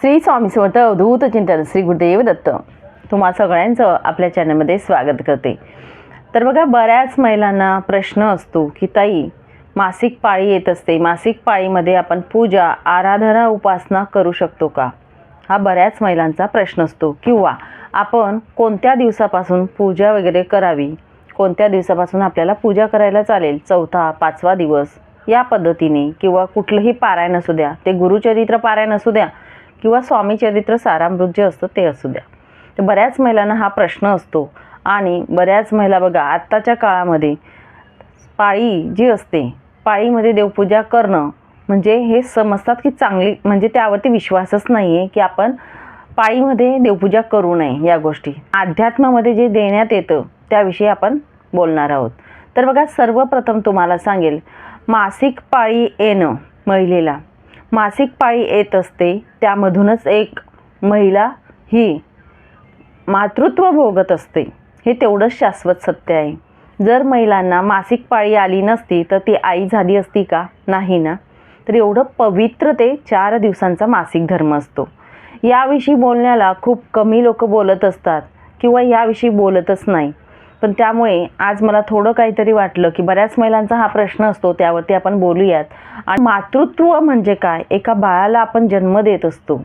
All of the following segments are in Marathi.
श्री स्वामी समर्थ अवधूत चिंतन श्री गुरुदेव दत्त. तुम्हा सगळ्यांचं आपल्या चॅनलमध्ये स्वागत करते. तर बघा बऱ्याच महिलांना प्रश्न असतो की ताई मासिक पाळी येत असते. मासिक पाळीमध्ये आपण पूजा आराधना उपासना करू शकतो का? हा बऱ्याच महिलांचा प्रश्न असतो. किंवा आपण कोणत्या दिवसापासून पूजा वगैरे करावी? कोणत्या दिवसापासून आपल्याला पूजा करायला चालेल? चौथा पाचवा दिवस या पद्धतीने किंवा कुठलंही पारायण असू द्या. ते गुरुचरित्र पारायण असू द्या. किंवा स्वामी चरित्र सारामृत जे असतं ते असू द्या. तर बऱ्याच महिलांना हा प्रश्न असतो. आणि बऱ्याच महिला बघा आत्ताच्या काळामध्ये पाळी जी असते पाळीमध्ये देवपूजा करणं म्हणजे हे समजतात की चांगली म्हणजे त्यावरती विश्वासच नाही आहे की आपण पाळीमध्ये देवपूजा करू नये या गोष्टी. अध्यात्मामध्ये जे देण्यात येतं त्याविषयी आपण बोलणार आहोत. तर बघा सर्वप्रथम तुम्हाला सांगेल मासिक पाळी येणं महिलेला. मासिक पाळी येत असते त्यामधूनच एक महिला ही मातृत्व भोगत असते. हे तेवढंच शाश्वत सत्य आहे. जर महिलांना मासिक पाळी आली नसती तर ती आई झाली असती का? नाही ना. तर एवढं पवित्र ते चार दिवसांचा मासिक धर्म असतो. याविषयी बोलण्याला खूप कमी लोक बोलत असतात किंवा याविषयी बोलतच नाही. पण त्यामुळे आज मला थोडं काहीतरी वाटलं की बऱ्याच महिलांचा हा प्रश्न असतो त्यावरती आपण बोलूयात. आणि मातृत्व म्हणजे काय? एका बाळाला आपण जन्म देत असतो.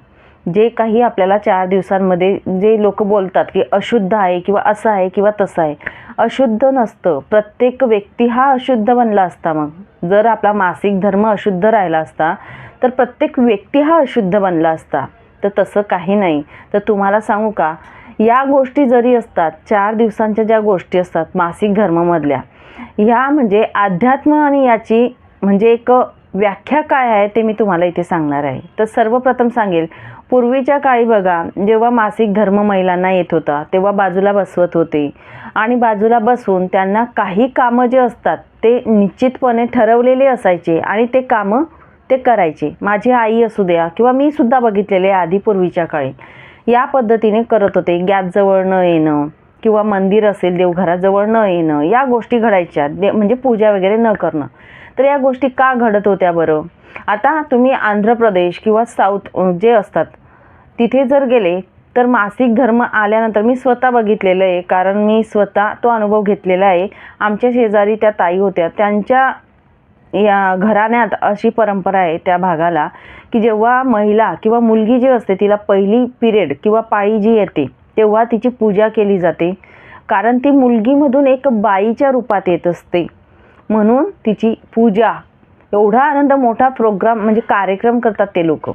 जे काही आपल्याला चार दिवसांमध्ये जे लोक बोलतात की अशुद्ध आहे किंवा असं आहे किंवा तसं आहे अशुद्ध नसतं. प्रत्येक व्यक्ती हा अशुद्ध बनला असता मग. जर आपला मासिक धर्म अशुद्ध राहिला असता तर प्रत्येक व्यक्ती हा अशुद्ध बनला असता. तर तसं काही नाही. तर तुम्हाला सांगू का? या गोष्टी जरी असतात चार दिवसांच्या ज्या गोष्टी असतात मासिक धर्मामधल्या ह्या म्हणजे अध्यात्म आणि याची म्हणजे एक व्याख्या काय आहे ते मी तुम्हाला इथे सांगणार आहे. तर सर्वप्रथम सांगेल पूर्वीच्या काळी बघा जेव्हा मासिक धर्म महिलांना येत होता तेव्हा बाजूला बसवत होते. आणि बाजूला बसून त्यांना काही कामं जे असतात ते निश्चितपणे ठरवलेले असायचे आणि ते कामं ते करायचे. माझी आई असू द्या किंवा मी सुद्धा बघितलेले आधी पूर्वीच्या काळी. या पद्धतीने करत होते. गॅस जवळ न येणं किंवा मंदिर असेल देवघराजवळ न येणं या गोष्टी घडायच्या. दे म्हणजे पूजा वगैरे न करणं. तर या गोष्टी का घडत होत्या बरं? आता तुम्ही आंध्र प्रदेश किंवा साऊथ जे असतात तिथे जर गेले तर मासिक धर्म आल्यानंतर मी स्वतः बघितलेलं आहे. कारण मी स्वतः तो अनुभव घेतलेला आहे. आमच्या शेजारी त्या ताई होत्या. त्यांच्या या घराण्यात अशी परंपरा आहे त्या भागाला की जेव्हा महिला किंवा मुलगी जी असते तिला पहिली पिरियड किंवा पाळी जी येते तेव्हा तिची पूजा केली जाते. कारण ती मुलगीमधून एक बाईच्या रूपात येत असते. म्हणून तिची पूजा एवढा आनंद मोठा प्रोग्राम म्हणजे कार्यक्रम करतात ते लोक.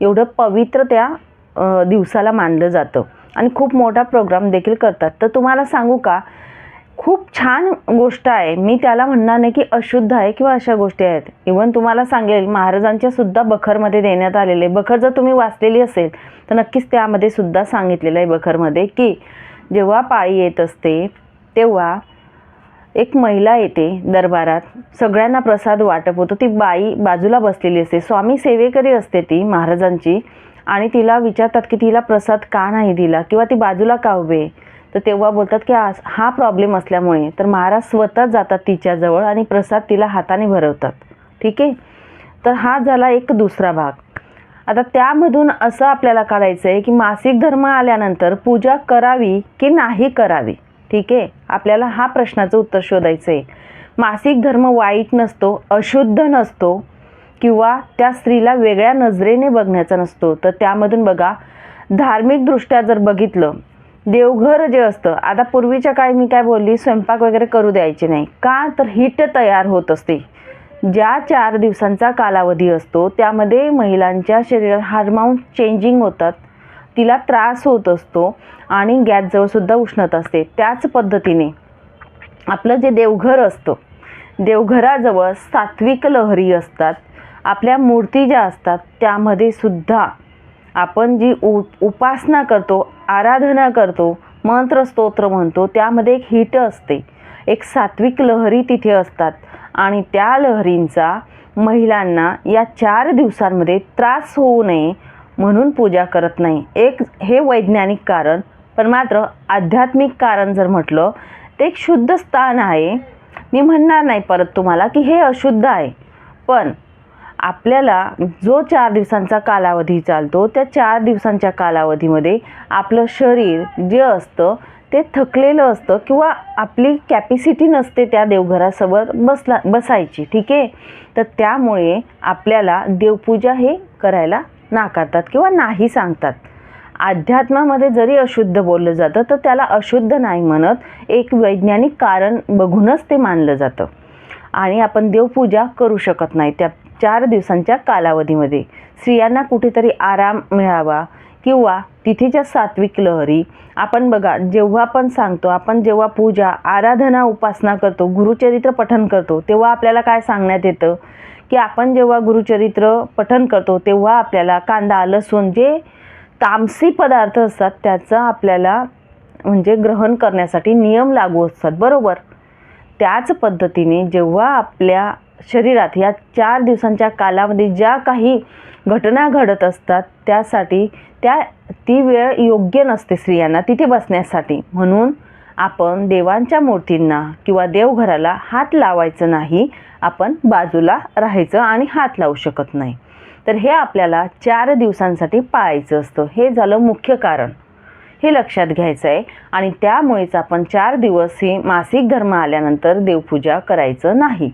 एवढं पवित्र त्या दिवसाला मानलं जातं. आणि खूप मोठा प्रोग्राम देखील करतात. तर तुम्हाला सांगू का खूप छान गोष्ट आहे. मी त्याला म्हणणार नाही की अशुद्ध आहे किंवा अशा गोष्टी आहेत. इवन तुम्हाला सांगेल महाराजांच्या सुद्धा बखरमध्ये देण्यात आलेले बखर जर तुम्ही वाचलेली असेल तर नक्कीच त्यामध्ये सुद्धा सांगितलेलं आहे बखरमध्ये की जेव्हा पाळी येत असते तेव्हा एक महिला येते दरबारात. सगळ्यांना प्रसाद वाटप होतो. ती बाई बाजूला बसलेली असते. स्वामी सेवेकरी असते ती महाराजांची आणि तिला विचारतात की तिला प्रसाद का नाही दिला किंवा ती बाजूला का उभे तर तेव्हा बोलतात की आज हा प्रॉब्लेम असल्यामुळे तर महाराज स्वतः जातात तिच्याजवळ आणि प्रसाद तिला हाताने भरवतात. ठीक आहे? तर हा झाला एक दुसरा भाग. आता त्यामधून असं आपल्याला काढायचं आहे की मासिक धर्म आल्यानंतर पूजा करावी की नाही करावी? ठीक आहे? आपल्याला हा प्रश्नाचं उत्तर शोधायचं आहे मासिक धर्म वाईट नसतो अशुद्ध नसतो किंवा त्या स्त्रीला वेगळ्या नजरेने बघण्याचा नसतो. तर त्यामधून बघा धार्मिकदृष्ट्या जर बघितलं देवघर जे असतं आता पूर्वीच्या काळी मी काय बोलली स्वयंपाक वगैरे करू द्यायचे नाही. का? तर हिट तयार होत असते. ज्या चार दिवसांचा कालावधी असतो त्यामध्ये महिलांच्या शरीरात हार्मोन चेंजिंग होतात. तिला त्रास होत असतो आणि गॅसजवळसुद्धा उष्णता असते. त्याच पद्धतीने आपलं जे देवघर असतं देवघराजवळ सात्विक लहरी असतात. आपल्या मूर्ती ज्या असतात त्यामध्ये सुद्धा आपण जी उ उपासना करतो आराधना करतो मंत्रस्तोत्र म्हणतो त्यामध्ये एक हिट असते. एक सात्विक लहरी तिथे असतात आणि त्या लहरींचा महिलांना या चार दिवसांमध्ये त्रास होऊ नये म्हणून पूजा करत नाही. एक हे वैज्ञानिक कारण पण मात्र आध्यात्मिक कारण जर म्हटलं ते एक शुद्ध स्थान आहे. मी म्हणणार नाही परत तुम्हाला की हे अशुद्ध आहे. पण आपल्याला जो चार दिवसांचा कालावधी चालतो त्या चार दिवसांच्या कालावधीमध्ये आपलं शरीर जे असतं ते थकलेलं असतं किंवा आपली कॅपॅसिटी नसते त्या देवघरासमोर बसला बसायची ठीक आहे? तर त्यामुळे आपल्याला देवपूजा हे करायला नाकारतात किंवा नाही सांगतात. अध्यात्मामध्ये जरी अशुद्ध बोललं जातं तर त्याला अशुद्ध नाही म्हणत. एक वैज्ञानिक कारण बघूनच ते मानलं जातं. आणि आपण देवपूजा करू शकत नाही. त्या चार दिवसांच्या कालावधीमध्ये स्त्रियांना कुठेतरी आराम मिळावा किंवा तिथेच्या सात्विक लहरी. आपण बघा जेव्हा आपण सांगतो आपण जेव्हा पूजा आराधना उपासना करतो गुरुचरित्र पठन करतो तेव्हा आपल्याला काय सांगण्यात येतं? की आपण जेव्हा गुरुचरित्र पठन करतो तेव्हा आपल्याला कांदा लसूण जे तामसी पदार्थ असतात त्याचा आपल्याला म्हणजे ग्रहण करण्यासाठी नियम लागू असतात बरोबर? त्याच पद्धतीने जेव्हा आपल्या शरीरात या चार दिवसांच्या कालामध्ये ज्या काही घटना घडत असतात त्यासाठी त्या ती वेळ योग्य नसते स्त्रियांना तिथे बसण्यासाठी. म्हणून आपण देवांच्या मूर्तींना किंवा देवघराला हात लावायचं नाही आपण बाजूला राहायचं आणि हात लावू शकत नाही. तर हे आपल्याला चार दिवसांसाठी पाळायचं असतं. हे झालं मुख्य कारण. हे लक्षात घ्यायचं आहे आणि त्यामुळेच आपण चार दिवस ही मासिक धर्म आल्यानंतर देवपूजा करायचं नाही.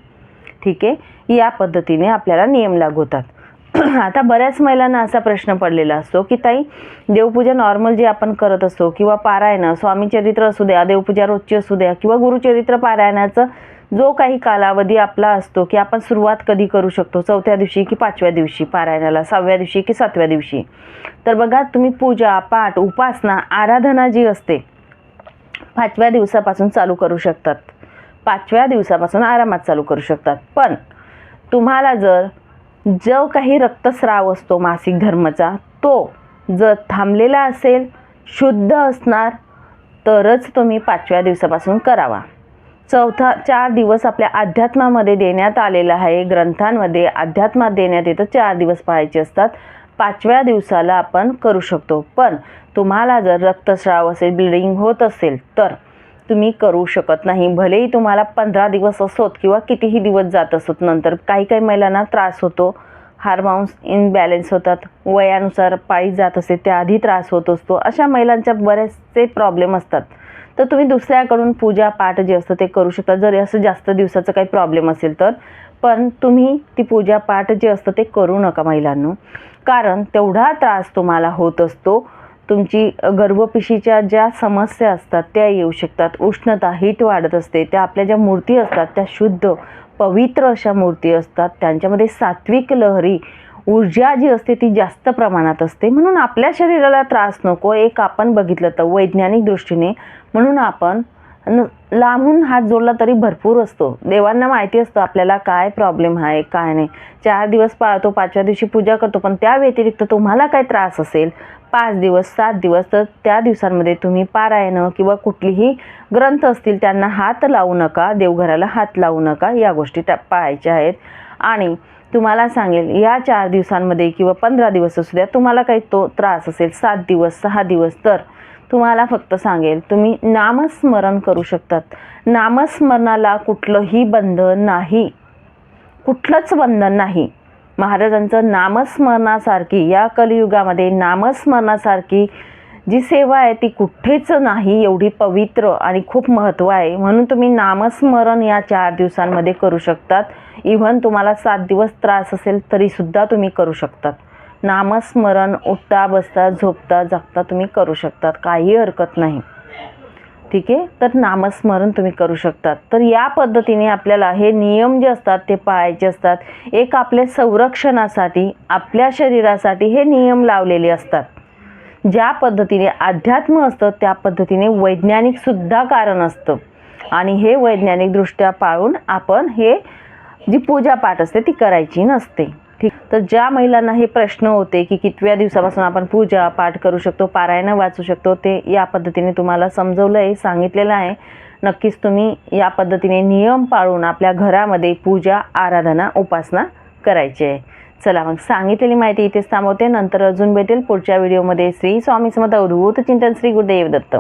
ठीक आहे? या पद्धतीने आपल्याला नियम लागू होतात. आता बऱ्याच महिलांना असा प्रश्न पडलेला असतो की ताई देवपूजा नॉर्मल जे आपण करत असतो किंवा पारायण स्वामीचरित्र असू द्या देवपूजा रोजची असू द्या किंवा गुरुचरित्र पारायणाचं जो काही कालावधी आपला असतो की आपण सुरुवात कधी करू शकतो? चौथ्या दिवशी की पाचव्या दिवशी पारायणाला? सहाव्या दिवशी की सातव्या दिवशी? तर बघा तुम्ही पूजा पाठ उपासना आराधना जी असते पाचव्या दिवसापासून चालू करू शकतात. पाचव्या दिवसापासून आरामात चालू करू शकतात. पण तुम्हाला जर जो काही रक्तस्राव असतो मासिक धर्मचा तो जर थांबलेला असेल शुद्ध असणार तरच तुम्ही पाचव्या दिवसापासून करावा. चौथा चार दिवस आपल्या अध्यात्मामध्ये देण्यात आलेला आहे. ग्रंथांमध्ये अध्यात्मात देण्यात येतं चार दिवस पाहायचे असतात. पाचव्या दिवसाला आपण करू शकतो. पण तुम्हाला जर रक्तस्राव असेल ब्लिडिंग होत असेल तर तुम्ही करू शकत नाही. भलेही तुम्हाला पंधरा दिवस असोत किंवा कितीही दिवस जात असोत नंतर काही काही महिलांना त्रास होतो. हार्मोन्स इनबॅलेन्स होतात. वयानुसार पाळी जात असते त्याआधी त्रास होत असतो. अशा महिलांच्या बरेचसे प्रॉब्लेम असतात. तर तुम्ही दुसऱ्याकडून पूजा पाठ जे असतं ते करू शकता. जर असं जास्त दिवसाचं काही प्रॉब्लेम असेल तर. पण तुम्ही ती पूजा पाठ जे असतं ते करू नका महिलांनो. कारण तेवढा त्रास तुम्हाला होत असतो. तुमची गर्भपिशीच्या ज्या समस्या असतात त्या येऊ शकतात. उष्णता हीट वाढत असते. त्या आपल्या ज्या मूर्ती असतात त्या शुद्ध पवित्र अशा मूर्ती असतात. त्यांच्यामध्ये सात्विक लहरी ऊर्जा जी असते ती जास्त प्रमाणात असते. म्हणून आपल्या शरीराला त्रास नको. एक आपण बघितलं तर वैज्ञानिक दृष्टीने म्हणून आपण लांबून हात जोडला तरी भरपूर असतो. देवांना माहिती असतं आपल्याला काय प्रॉब्लेम आहे काय नाही. चार दिवस पाळतो पाचव्या दिवशी पूजा करतो पण त्या व्यतिरिक्त तुम्हाला काय त्रास असेल? पाच दिवस सात दिवस तर त्या दिवसांमध्ये तुम्ही पारायणं किंवा कुठलीही ग्रंथ असतील त्यांना हात लावू नका देवघराला हात लावू नका या गोष्टी त्या पाळायच्या आहेत. आणि तुम्हाला सांगेल या चार दिवसांमध्ये किंवा पंधरा दिवस असू द्या तुम्हाला काही तो त्रास असेल सात दिवस सहा दिवस तर तुम्हाला फक्त सांगेल तुम्ही नामस्मरण करू शकतात. नामस्मरणाला कुठलंही बंधन नाही. कुठलंच बंधन नाही. महाराजांचं नामस्मरणासारखी या कलियुगामध्ये नामस्मरणासारखी जी सेवा आहे ती कुठेच नाही एवढी पवित्र आणि खूप महत्त्व आहे. म्हणून तुम्ही नामस्मरण या चार दिवसांमध्ये करू शकतात. इव्हन तुम्हाला सात दिवस त्रास असेल तरीसुद्धा तुम्ही करू शकतात. नामस्मरण उठता बसता झोपता जागता तुम्ही करू शकतात. काही हरकत नाही. ठीक आहे? तर नामस्मरण तुम्ही करू शकतात. तर या पद्धतीने आपल्याला हे नियम जे असतात ते पाळायचे असतात. एक आपल्या संरक्षणासाठी आपल्या शरीरासाठी हे नियम लावलेले असतात. ज्या पद्धतीने अध्यात्म असतं त्या पद्धतीने वैज्ञानिकसुद्धा कारण असतं. आणि हे वैज्ञानिकदृष्ट्या पाळून आपण हे जी पूजापाठ असते ती करायची नसते. ठीक तर ज्या महिलांना हे प्रश्न होते की कितव्या दिवसापासून आपण पूजा पाठ करू शकतो पारायणं वाचू शकतो ते या पद्धतीने तुम्हाला समजवलं आहे सांगितलेलं आहे. नक्कीच तुम्ही या पद्धतीने नियम पाळून आपल्या घरामध्ये पूजा आराधना उपासना करायची आहे. चला मग सांगितलेली माहिती इथेच थांबवते. नंतर अजून भेटेल पुढच्या व्हिडिओमध्ये. श्री स्वामी समर्थ अवधूत चिंतन श्री गुरुदेव दत्त.